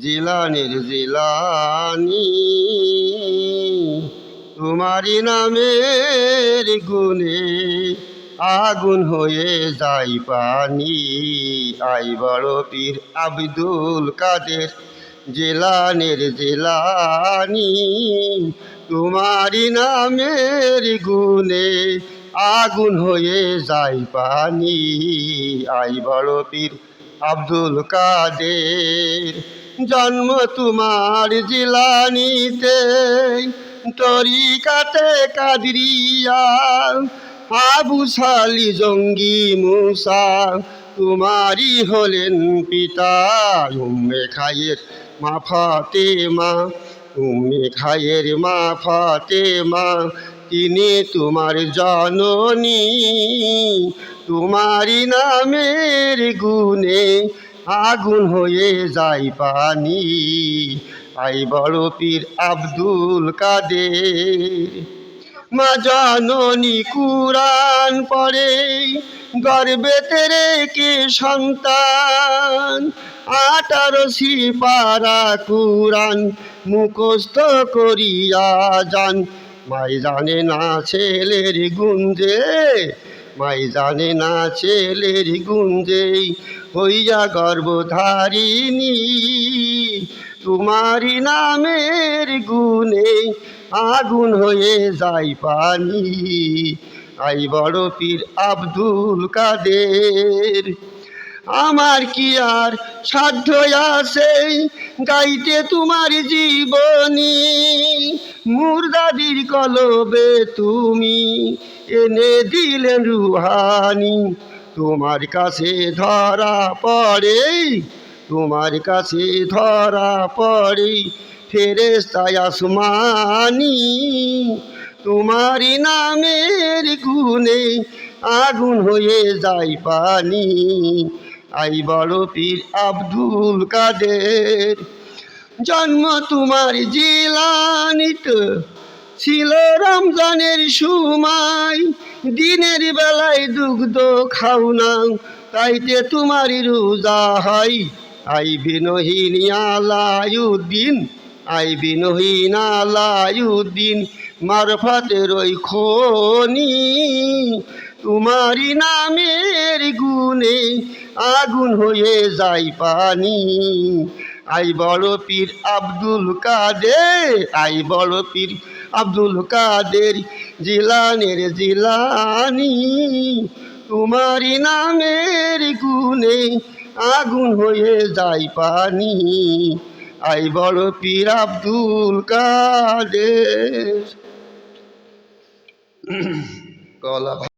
জিলানির জিলানি তোমারি নামের গুণে আগুন হয়ে যাই পানি। আই বড় পীর আব্দুল কাদের জেলানের জেলানি তোমারি নামের গুণে আগুন হয়ে যাই পানি। আই বড় পীর আব্দুল কাদের। জন্ম তোমার জিলানিতে, তরিকাতে কাদরিয়া। আবু সালি জঙ্গি মুসা, তোমারই হলেন পিতা। উম্মে খায়ের মা ফাতেমা, উম্মে খায়ের মা ফাতেমা। তিনি তোমার জননী তোমারি নামের গুণে আগুন হয়ে যায় পানি। আই বড় পীর আব্দুল কাদের। মা জননী কুরান পড়ে গর্বেতে রেখে সন্তান? আঠারো সিপারা কুরান মুখস্থ করিয়া যান মাই জানে না ছেলের গুঞ্জে, মাই জানে না ছেলের গুঞ্জে হইয়া গর্ভধারিণী তোমারি নামের গুণে আগুন হয়ে যায় পানি। আই বড় পীর আব্দুল কাদের আমার কি আর সাধ্য আছে? গাইতে তোমার জীবনী। মুর্দাদির কলবে তুমি এনে দিলেন রুহানি। তোমার কাছে ধরা পড়ে তোমার কাছে ধরা পড়ে ফেরেস্তায় আসমানি। তোমারি নামের গুণে আগুন হয়ে যায় পানি। আই বড় পীর আব্দুল কাদের। জন্ম তোমার জিলানিত, ছিল রমজানের সময়। দিনের বেলায় দুগ্ধ খাও না তাইতে তোমার রোজা হয়। আই বিনহীন আলায়ুদ্দিন আই বিনহীন আলায়ুদ্দিন মারফাতের ওই খনি। তোমারি নামের গুণে আগুন হয়ে যায় পানি। আই বড় পীর আব্দুল কাদের, আই বড় পীর আব্দুল কাদের জিলানের জিলানি। তোমারি নামের গুণে আগুন হয়ে যায় পানি। আই বড় পীর আব্দুল কাদের। কলা